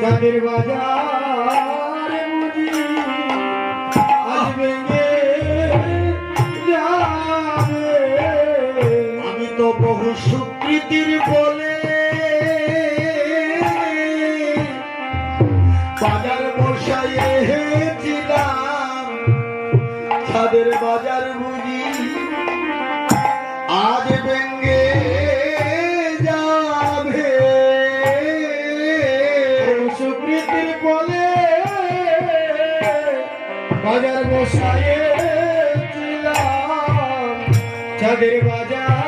চাঁদের বাজার বুঝি আসবে আমি তো বহু সুকৃতির বলে বাজার বসাইয়েছিলাম ছাদের বাজার বুঝি আজ ব্যঙ্গে যাবে। সুকৃতির বলে বাজার বসাইয়েছিলাম ছাদের বাজার